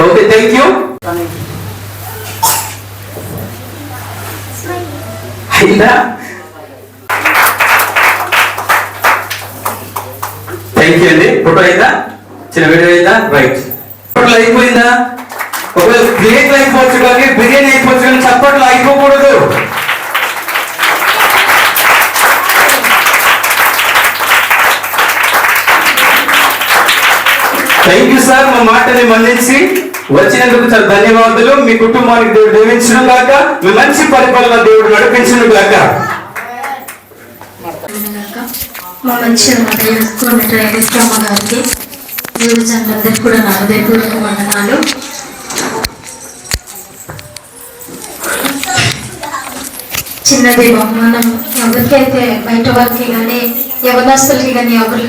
Okay thank you అయిందా thank you అండి photo అయిందా చిన్న వీడియో అయిందా రైట్ ఫోటోలు అయిపోయిందా ఒకవేళ ప్లేట్లు అయిపోవచ్చు కానీ బిర్యానీ అయిపోవచ్చు కానీ చప్పట్లు అయిపోకూడదు థ్యాంక్ యూ సార్ మా మాటని మన్నించి వచ్చినందుకు చాలా ధన్యవాదాలు. మీ కుటుంబానికి దేవుడు దీవించిన గాక మీ మంచి పరిపాలన దేవుడు నడిపించిన గాక. మా మంచి మత రైతులమ్మ గారికి దేవుడు జనులందరికీ కూడా నా హృదయపూర్వక వందనాలు. చిన్నది బహుమానం. ఎవరికైతే బయట వారికి కానీ యవనస్తులకి కానీ ఎవరు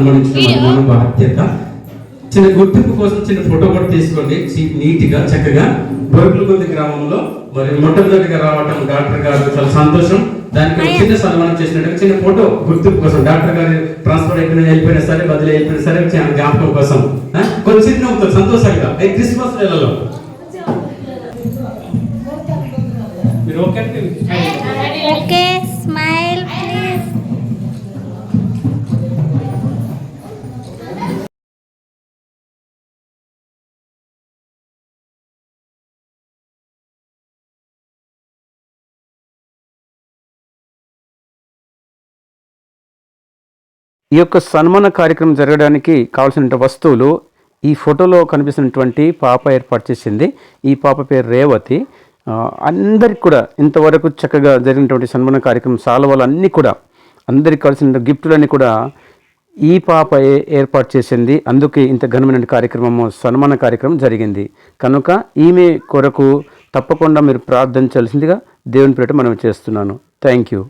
అనుమానించడం మన బాధ్యత. చిన్న గుర్తింపు కోసం చిన్న ఫోటో కూడా తీసుకోండి. నీట్గా చక్కగా. బొరుగులకొంది గ్రామంలో మరి మొట్టమొదటిగా రావటం డాక్టర్ గారు చాలా సంతోషం. దానికి చిన్న సన్మానం చేసినట్టు చిన్న ఫోటో గుర్తింపు కోసం డాక్టర్ గారు ట్రాన్స్ఫర్ అయిపోయినా వెళ్ళిపోయినా సరే బదిలీ అయిపోయినా సరే చిన్న జ్ఞాపకం కోసం కొన్ని కొంచెం చిన్న సంతోషంగా. ఈ క్రిస్మస్ నెలలో ఈ యొక్క సన్మాన కార్యక్రమం జరగడానికి కావాల్సిన వస్తువులు ఈ ఫోటోలో కనిపిస్తున్నటువంటి పాప ఏర్పాటు చేసింది. ఈ పాప పేరు రేవతి. అందరికి కూడా ఇంతవరకు చక్కగా జరిగినటువంటి సన్మాన కార్యక్రమం సాల్వాలు అన్నీ కూడా అందరికి కావాల్సిన గిఫ్టులన్నీ కూడా ఈ పాప ఏ- ఏర్పాటు చేసింది. అందుకే ఇంత ఘనమైన కార్యక్రమము సన్మాన కార్యక్రమం జరిగింది. కనుక ఈమె కొరకు తప్పకుండా మీరు ప్రార్థించాల్సిందిగా దేవుని పేట మనం చేస్తున్నాను. Thank you